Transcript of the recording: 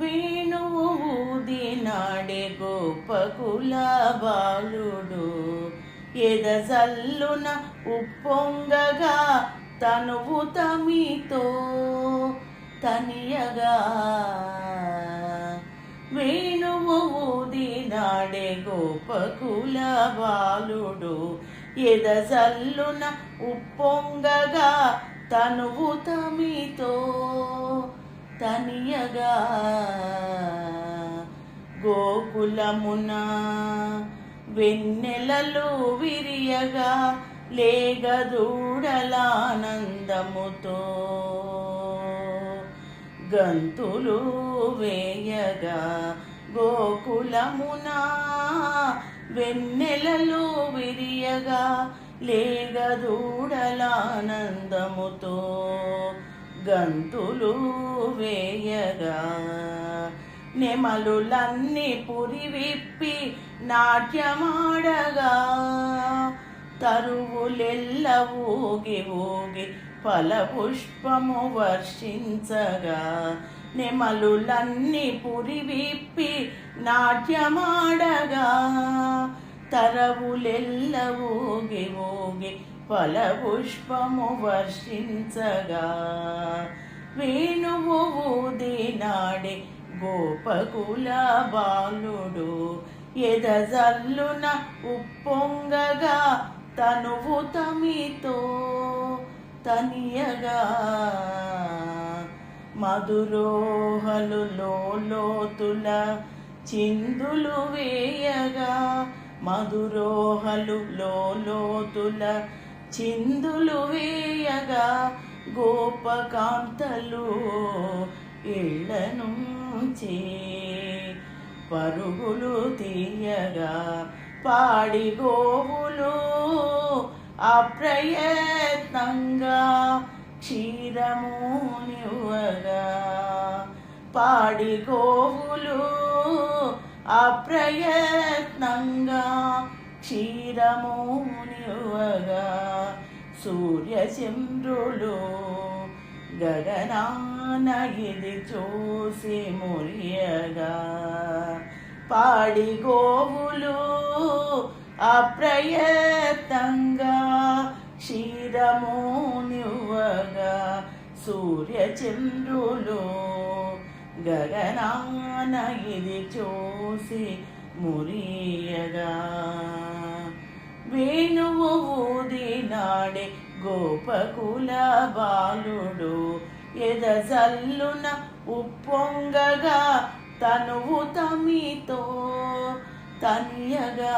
వేణువు ఊదినాడే గోపకుల బాలుడు ఎదజల్లున ఉప్పొంగగా తనువు తమితో తనియగా. వేణువు ఊదినాడే గోపకుల బాలుడు ఎదజల్లున ఉప్పొంగగా తనువు తమితో తనియగా గోకులమున వెన్నెలలు విరియగా లేగదూడలానందముతో గంతులు వేయగా గోకులమున వెన్నెలలు విరియగా లేగదూడలానందముతో గంతులు వేయగా నెమలులన్నీ పురి విప్పి నాట్యమాడగా. తరువులెల్ల ఊగి ఊగి ఫలపుష్పము వర్షించగా నెమలులన్నీ పురి విప్పి నాట్యమాడగా. తరవులెల్ల ఊగి ఊగి ఫలపుష్పము వర్షించగా. వేణువు ఊదినాడే గోపకుల బాలుడు. ఎదజల్లున ఉప్పొంగగా తనువు తమితో తనియగా. మధురోహలు లోతుల చిందులు వేయగా. మధురోహలు లోతుల చిందులు వేయగా గోపకాంతలు ఇళ్ళ నుంచి పరుగులు తీయగా పాడి గోవులు అప్రయత్నంగా క్షీరమునివగా పాడి గోవులు అప్రయత్నంగా క్షీరము సూర్యచంద్రులు గగనాన ఇది చూసి మురియగా. పాడి గోవులు అప్రయత్నంగా క్షీరమోనివ్వగా సూర్యచంద్రులు గగనాన ఇది చూసి మురియగా. వేణువు ఊదినాడే గోపకుల బాలుడు. ఎదజల్లున ఉప్పొంగగా తనువు తమితో తనియగా.